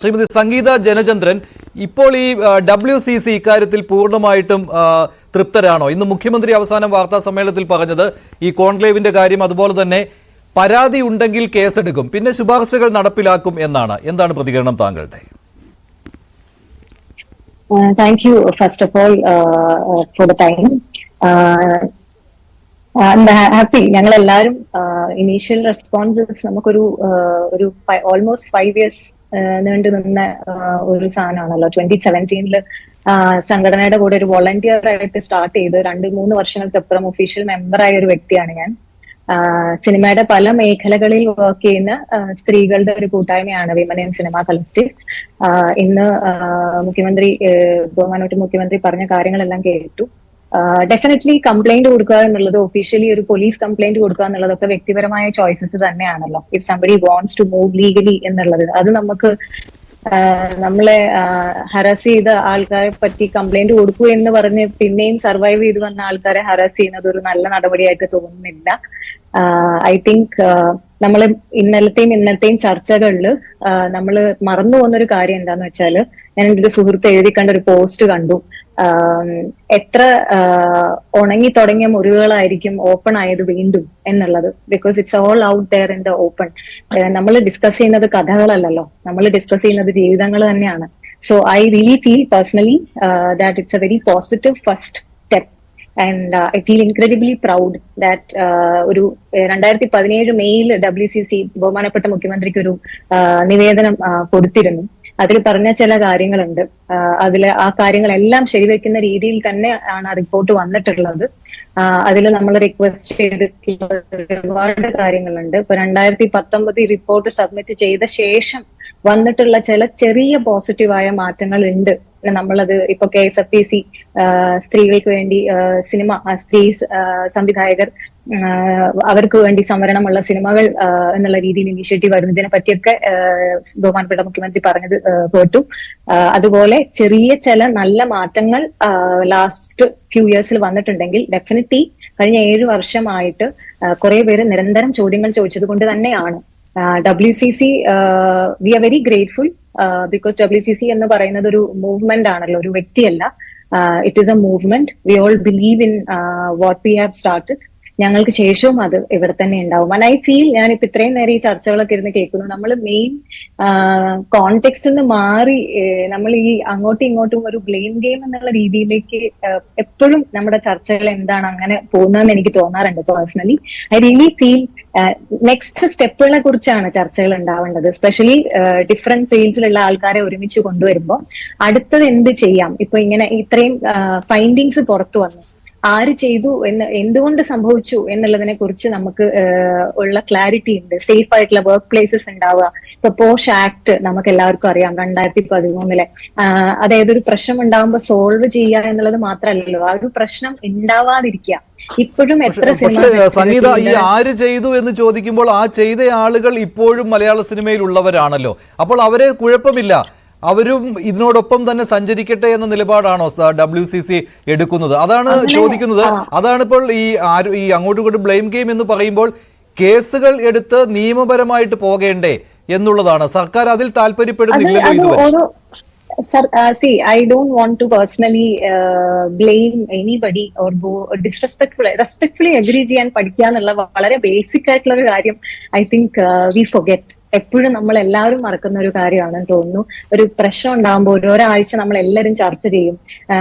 ശ്രീമതി സംഗീത ജനചന്ദ്രൻ ഇപ്പോൾ ഈ W C C ഇക്കാര്യത്തിൽ പൂർണമായിട്ടും തൃപ്തരാണോ? ഇന്ന് മുഖ്യമന്ത്രി അവസാനം വാർത്താ സമ്മേളനത്തിൽ പറഞ്ഞത് ഈ കോൺക്ലേവിന്റെ കാര്യം അതുപോലെ തന്നെ പരാതി ഉണ്ടെങ്കിൽ കേസെടുക്കും പിന്നെ ശുപാർശകൾ നടപ്പിലാക്കും എന്നാണ്. എന്താണ് പ്രതികരണം താങ്കളുടെ? Thank you first of all for the time happy ഞങ്ങൾ എല്ലാവരും ഇനീഷ്യൽ റെസ്പോൺസസ് നമുക്കൊരു ഒരു ഓൾമോസ്റ്റ് ഫൈവ് ഇയേഴ്സ് നീണ്ടു നിന്ന ഒരു സാധനമാണല്ലോ. ട്വന്റി സെവന്റീനിൽ സംഘടനയുടെ കൂടെ ഒരു വോളണ്ടിയർ ആയിട്ട് സ്റ്റാർട്ട് ചെയ്ത് രണ്ട് മൂന്ന് വർഷങ്ങൾക്കപ്പുറം ഒഫീഷ്യൽ മെമ്പറായ ഒരു വ്യക്തിയാണ് ഞാൻ. സിനിമയുടെ പല മേഖലകളിൽ വർക്ക് ചെയ്യുന്ന സ്ത്രീകളുടെ ഒരു കൂട്ടായ്മയാണ് വിമൻ ഇൻ സിനിമ കളക്റ്റീവ് ഇന്ന് മുഖ്യമന്ത്രി ബഹുമാനോട്ട് മുഖ്യമന്ത്രി പറഞ്ഞ കാര്യങ്ങളെല്ലാം കേട്ടു. ഡെഫിനറ്റ്ലി കംപ്ലൈന്റ് കൊടുക്കുക എന്നുള്ളത് ഒഫീഷ്യലി ഒരു പോലീസ് കംപ്ലൈന്റ് കൊടുക്കുക എന്നുള്ളതൊക്കെ വ്യക്തിപരമായ ചോയ്സസ് തന്നെയാണല്ലോ. If somebody wants to move legally എന്നുള്ളത്. അത് നമുക്ക് നമ്മളെ ഹറാസ് ചെയ്ത ആൾക്കാരെ പറ്റി കംപ്ലൈന്റ് കൊടുക്കൂ എന്ന് പറഞ്ഞ് പിന്നെയും സർവൈവ് ചെയ്തു വന്ന ആൾക്കാരെ ഹറാസ് ചെയ്യുന്നത് ഒരു നല്ല നടപടിയായിട്ട് തോന്നുന്നില്ല. ഐ തിങ്ക് നമ്മൾ ഇന്നലത്തെയും ഇന്നത്തെയും ചർച്ചകളിൽ നമ്മൾ മറന്നു പോകുന്ന ഒരു കാര്യം എന്താന്ന് വെച്ചാൽ ഞാൻ എന്റെ ഒരു സുഹൃത്ത് എഴുതി കണ്ട ഒരു പോസ്റ്റ് കണ്ടു. എത്ര ഉണങ്ങി തുടങ്ങിയ മുറിവുകളായിരിക്കും ഓപ്പൺ ആയത് വീണ്ടും എന്നുള്ളത്. Because it's all out there in the open നമ്മൾ ഡിസ്കസ് ചെയ്യുന്നത് കഥകളല്ലല്ലോ. നമ്മൾ ഡിസ്കസ് ചെയ്യുന്നത് ജീവിതങ്ങൾ തന്നെയാണ്. So I really feel personally that it's a very positive first step and I feel incredibly proud that ഒരു രണ്ടായിരത്തി പതിനേഴ് മെയ്യിൽ ഡബ്ല്യു സി സി ബഹുമാനപ്പെട്ട മുഖ്യമന്ത്രിക്ക് ഒരു നിവേദനം കൊടുത്തിരുന്നു. അതിൽ പറഞ്ഞ ചില കാര്യങ്ങളുണ്ട്. അതിൽ ആ കാര്യങ്ങളെല്ലാം ശരിവെക്കുന്ന രീതിയിൽ തന്നെ ആണ് ആ റിപ്പോർട്ട് വന്നിട്ടുള്ളത്. അതിൽ നമ്മൾ റിക്വസ്റ്റ് ചെയ്തിട്ടുള്ള ഒരുപാട് കാര്യങ്ങളുണ്ട്. ഇപ്പൊ രണ്ടായിരത്തി പത്തൊമ്പത് റിപ്പോർട്ട് സബ്മിറ്റ് ചെയ്ത ശേഷം വന്നിട്ടുള്ള ചില ചെറിയ പോസിറ്റീവായ മാറ്റങ്ങൾ ഉണ്ട് നമ്മളത് ഇപ്പൊ K S F P C സ്ത്രീകൾക്ക് വേണ്ടി സിനിമ സ്ത്രീ സംവിധായകർ അവർക്ക് വേണ്ടി സംവരണമുള്ള സിനിമകൾ എന്നുള്ള രീതിയിൽ ഇനിഷ്യേറ്റീവ് വരുന്നതിനെ പറ്റിയൊക്കെ ബഹുമാനപ്പെട്ട മുഖ്യമന്ത്രി പറഞ്ഞത് കേട്ടു. അതുപോലെ ചെറിയ ചില നല്ല മാറ്റങ്ങൾ ലാസ്റ്റ് ഫ്യൂ ഇയേഴ്സിൽ വന്നിട്ടുണ്ടെങ്കിൽ ഡെഫിനറ്റ്ലി കഴിഞ്ഞ ഏഴ് വർഷമായിട്ട് കുറെ പേര് നിരന്തരം ചോദ്യങ്ങൾ ചോദിച്ചത് കൊണ്ട് തന്നെയാണ്. W C C we are very grateful because W C C എന്ന് പറയുന്നത് ഒരു മൂവ്മെന്റ് ആണല്ലോ ഒരു വ്യക്തിയല്ല. It is a movement we all believe in what we have started ഞങ്ങൾക്ക് ശേഷവും അത് ഇവിടെ തന്നെ ഉണ്ടാവും. ആൻഡ് ഐ ഫീൽ ഞാനിപ്പോ ഇത്രയും നേരം ഈ ചർച്ചകളൊക്കെ ഇരുന്ന് കേൾക്കുന്നു. നമ്മൾ മെയിൻ കോണ്ടെക്സ്റ്റിൽ നിന്ന് മാറി നമ്മൾ ഈ അങ്ങോട്ടും ഇങ്ങോട്ടും ഒരു ബ്ലെയിം ഗെയിം എന്നുള്ള രീതിയിലേക്ക് എപ്പോഴും നമ്മുടെ ചർച്ചകൾ എന്താണ് അങ്ങനെ പോകുന്നതെന്ന് എനിക്ക് തോന്നാറുണ്ട് personally I really feel next സ്റ്റെപ്പുകളെ കുറിച്ചാണ് ചർച്ചകൾ ഉണ്ടാവേണ്ടത്. സ്പെഷ്യലി ഡിഫറെന്റ് ഫീൽഡ്സിലുള്ള ആൾക്കാരെ ഒരുമിച്ച് കൊണ്ടുവരുമ്പോൾ അടുത്തത് എന്ത് ചെയ്യാം? ഇപ്പൊ ഇങ്ങനെ ഇത്രയും ഫൈൻഡിങ്സ് പുറത്തു വന്നു. ആര് ചെയ്തു എന്ന് എന്തുകൊണ്ട് സംഭവിച്ചു എന്നുള്ളതിനെ കുറിച്ച് നമുക്ക് ഉള്ള ക്ലാരിറ്റി ഉണ്ട്. സേഫ് ആയിട്ടുള്ള വർക്ക് പ്ലേസസ് ഉണ്ടാവുക. ഇപ്പൊ പോഷ് ആക്ട് നമുക്ക് എല്ലാവർക്കും അറിയാം രണ്ടായിരത്തി പതിമൂന്നിലെ അതായത് ഒരു പ്രശ്നം ഉണ്ടാകുമ്പോൾ സോൾവ് ചെയ്യുക എന്നുള്ളത് മാത്രമല്ലല്ലോ. ആ ഒരു പ്രശ്നം ഉണ്ടാവാതിരിക്കുക. ഇപ്പോഴും എത്ര സിനിമ സംഗീത ഈ ആര് ചെയ്തു എന്ന് ചോദിക്കുമ്പോൾ ആ ചെയ്ത ആളുകൾ ഇപ്പോഴും മലയാള സിനിമയിൽ ഉള്ളവരാണല്ലോ അപ്പോൾ അവരെ കുഴപ്പമില്ല. അവരും ഇതിനോടൊപ്പം തന്നെ സഞ്ചരിക്കട്ടെ എന്ന നിലപാടാണോ ഡബ്ല്യു സി സി എടുക്കുന്നത്? അതാണ് ചോദിക്കുന്നത്. അതാണ് ഇപ്പോൾ ഈ ആര് ഈ അങ്ങോട്ടും ഇങ്ങോട്ടും ബ്ലെയിം ഗെയിം എന്ന് പറയുമ്പോൾ കേസുകൾ എടുത്ത് നിയമപരമായിട്ട് പോകേണ്ടേ എന്നുള്ളതാണ്. സർക്കാർ അതിൽ താല്പര്യപ്പെടുന്നില്ല താല്പര്യപ്പെടുന്നില്ലല്ലോ അത് uh, see, sir see I to won't to personally blame or or go disrespectful respectfully agree ചെയ്യാൻ പഠിക്കുക എന്നുള്ള വളരെ ബേസിക് ആയിട്ടുള്ള ഒരു കാര്യം ഐ തിങ്ക് വി ഫൊഗെറ്റ് എപ്പോഴും നമ്മൾ എല്ലാവരും മറക്കുന്ന ഒരു കാര്യമാണ് തോന്നുന്നു. ഒരു പ്രശ്നം ഉണ്ടാകുമ്പോൾ ഒരു ഒരാഴ്ച നമ്മൾ എല്ലാവരും ചർച്ച ചെയ്യും.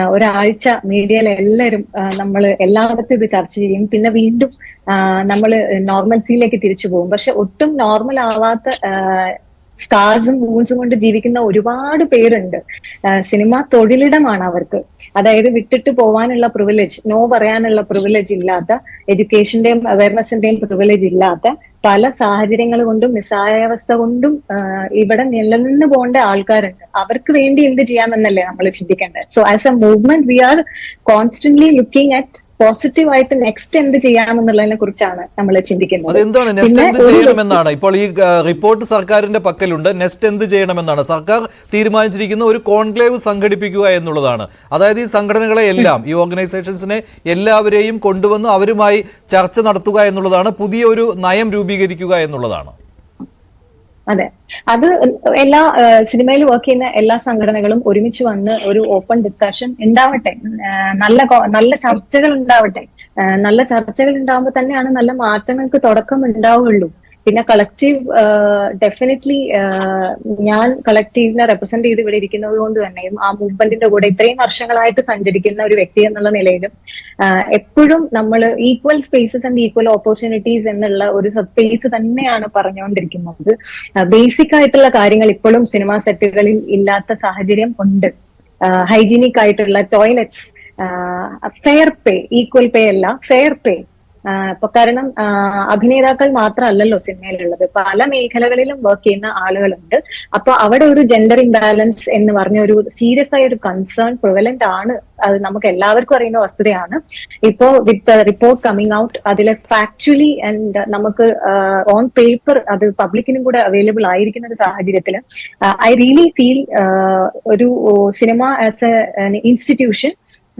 ഒരാഴ്ച മീഡിയയിൽ എല്ലാവരും നമ്മൾ എല്ലായിടത്തും ഇത് ചർച്ച ചെയ്യും. പിന്നെ വീണ്ടും നമ്മൾ നോർമൽസിയിലേക്ക് തിരിച്ചു പോകും. പക്ഷെ ഒട്ടും നോർമൽ ആവാത്ത സ്കാർസും മൂൺസും കൊണ്ട് ജീവിക്കുന്ന ഒരുപാട് പേരുണ്ട്. സിനിമ തൊഴിലിടമാണ് അവർക്ക്. അതായത് വിട്ടിട്ട് പോവാനുള്ള പ്രിവിലേജ് നോ പറയാനുള്ള പ്രിവിലേജ് ഇല്ലാത്ത എഡ്യൂക്കേഷന്റെയും അവയർനെസിന്റെയും പ്രിവിലേജ് ഇല്ലാത്ത പല സാഹചര്യങ്ങൾ കൊണ്ടും നിസ്സായാവസ്ഥ കൊണ്ടും ഇവിടെ നിലനിന്ന് പോകേണ്ട ആൾക്കാരുണ്ട്. അവർക്ക് വേണ്ടി എന്ത് ചെയ്യാമെന്നല്ലേ നമ്മൾ ചിന്തിക്കേണ്ടത്. So as a movement we are constantly looking at positive ആയിട്ട് നെക്സ്റ്റ് എന്ത് ചെയ്യാമെന്നുള്ളതിനെ കുറിച്ചാണ് നമ്മൾ ചിന്തിക്കുന്നത്. അതെന്താണ്? നെക്സ്റ്റ് എന്ത് ചെയ്യണമെന്നാണ്? ഇപ്പോൾ ഈ റിപ്പോർട്ട് സർക്കാരിന്റെ പക്കലുണ്ട്. നെക്സ്റ്റ് എന്ത് ചെയ്യണമെന്നാണ്? സർക്കാർ തീരുമാനിച്ചിരിക്കുന്ന ഒരു കോൺക്ലേവ് സംഘടിപ്പിക്കുക എന്നുള്ളതാണ്. അതായത് ഈ സംഘടനകളെ എല്ലാം ഈ ഓർഗനൈസേഷൻസിനെ എല്ലാവരെയും കൊണ്ടുവന്ന് അവരുമായി ചർച്ച നടത്തുക എന്നുള്ളതാണ് പുതിയ ഒരു നയം രൂപീകരിക്കുക എന്നുള്ളതാണ്. അതെ. അത് എല്ലാ സിനിമയിൽ വർക്ക് ചെയ്യുന്ന എല്ലാ സംഘടനകളും ഒരുമിച്ച് വന്ന് ഒരു ഓപ്പൺ ഡിസ്കഷൻ ഉണ്ടാവട്ടെ. നല്ല നല്ല ചർച്ചകൾ ഉണ്ടാവട്ടെ. നല്ല ചർച്ചകൾ ഉണ്ടാവുമ്പോൾ തന്നെയാണ് നല്ല മാറ്റങ്ങൾക്ക് തുടക്കം ഉണ്ടാവുകയുള്ളൂ പിന്നെ കളക്റ്റീവ് ഡെഫിനറ്റ്ലി ഞാൻ കളക്റ്റീവിനെ റെപ്രസെന്റ് ചെയ്ത് ഇവിടെ ഇരിക്കുന്നത് കൊണ്ട് തന്നെയും ആ മൂവ്മെന്റിന്റെ കൂടെ ഇത്രയും വർഷങ്ങളായിട്ട് സഞ്ചരിക്കുന്ന ഒരു വ്യക്തി എന്നുള്ള നിലയിലും എപ്പോഴും നമ്മൾ equal spaces and equal opportunities എന്നുള്ള ഒരു സ്പേസ് തന്നെയാണ് പറഞ്ഞുകൊണ്ടിരിക്കുന്നത്. ബേസിക് ആയിട്ടുള്ള കാര്യങ്ങൾ ഇപ്പോഴും സിനിമാ സെറ്റുകളിൽ ഇല്ലാത്ത സാഹചര്യം ഉണ്ട്. ഹൈജീനിക് ആയിട്ടുള്ള toilets fair pay equal pay അല്ല ഫെയർ പേ ഇപ്പൊ കാരണം അഭിനേതാക്കൾ മാത്രമല്ലല്ലോ സിനിമയിലുള്ളത്. പല മേഖലകളിലും വർക്ക് ചെയ്യുന്ന ആളുകളുണ്ട്. അപ്പൊ അവിടെ ഒരു ജെൻഡർ ഇംബാലൻസ് എന്ന് പറഞ്ഞ ഒരു സീരിയസ് ആയ ഒരു കൺസേൺ പ്രിവലന്റ് ആണ്. അത് നമുക്ക് എല്ലാവർക്കും അറിയുന്ന വസ്തുതയാണ്. ഇപ്പോ വിത്ത് റിപ്പോർട്ട് കമ്മിങ് ഔട്ട് അതിലെ ഫാക്ച്വലി ആൻഡ് നമുക്ക് ഓൺ പേപ്പർ അത് പബ്ലിക്കിനും കൂടെ അവൈലബിൾ ആയിരിക്കുന്ന ഒരു സാഹചര്യത്തിൽ ഐ റിയലി ഫീൽ ഒരു cinema as a institution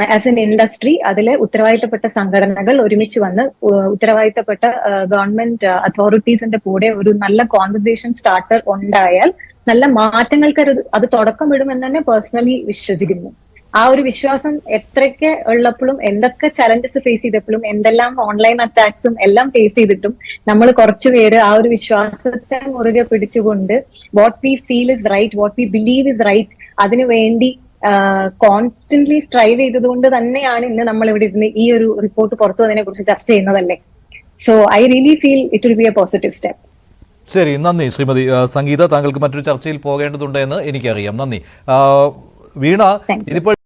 as an industry അതിലെ ഉത്തരവാദിത്തപ്പെട്ട സംഘടനകൾ ഒരുമിച്ച് വന്ന് ഉത്തരവാദിത്തപ്പെട്ട ഗവൺമെന്റ് അതോറിറ്റീസിന്റെ കൂടെ ഒരു നല്ല കോൺവെർസേഷൻ സ്റ്റാർട്ടർ ഉണ്ടായാൽ നല്ല മാറ്റങ്ങൾക്ക് അത് തുടക്കമിടുമെന്ന് തന്നെ പേഴ്സണലി വിശ്വസിക്കുന്നു. ആ ഒരു വിശ്വാസം എത്രയൊക്കെ ഉള്ളപ്പോഴും എന്തൊക്കെ ചലഞ്ചസ് ഫേസ് ചെയ്തപ്പോഴും എന്തെല്ലാം ഓൺലൈൻ അറ്റാക്സും എല്ലാം ഫേസ് ചെയ്തിട്ടും നമ്മൾ കുറച്ചുപേര് ആ ഒരു വിശ്വാസത്തെ മുറുകെ പിടിച്ചുകൊണ്ട് what we feel is right what we believe is right അതിനു വേണ്ടി കോൺസ്റ്റന്റ്ലി സ്ട്രൈവ് ചെയ്തതുകൊണ്ട് തന്നെയാണ് ഇന്ന് നമ്മൾ ഇവിടെ ഇരുന്ന് ഈ ഒരു റിപ്പോർട്ട് പുറത്തു വന്നതിനെ കുറിച്ച് ചർച്ച ചെയ്യുന്നതല്ലേ? So I really feel it will be a positive step ശരി നന്ദി ശ്രീമതി. സംഗീത താങ്കൾക്ക് മറ്റൊരു ചർച്ചയിൽ പോകേണ്ടതുണ്ട് എന്ന് എനിക്കറിയാം. നന്ദി. വീണ ഇതിപ്പോൾ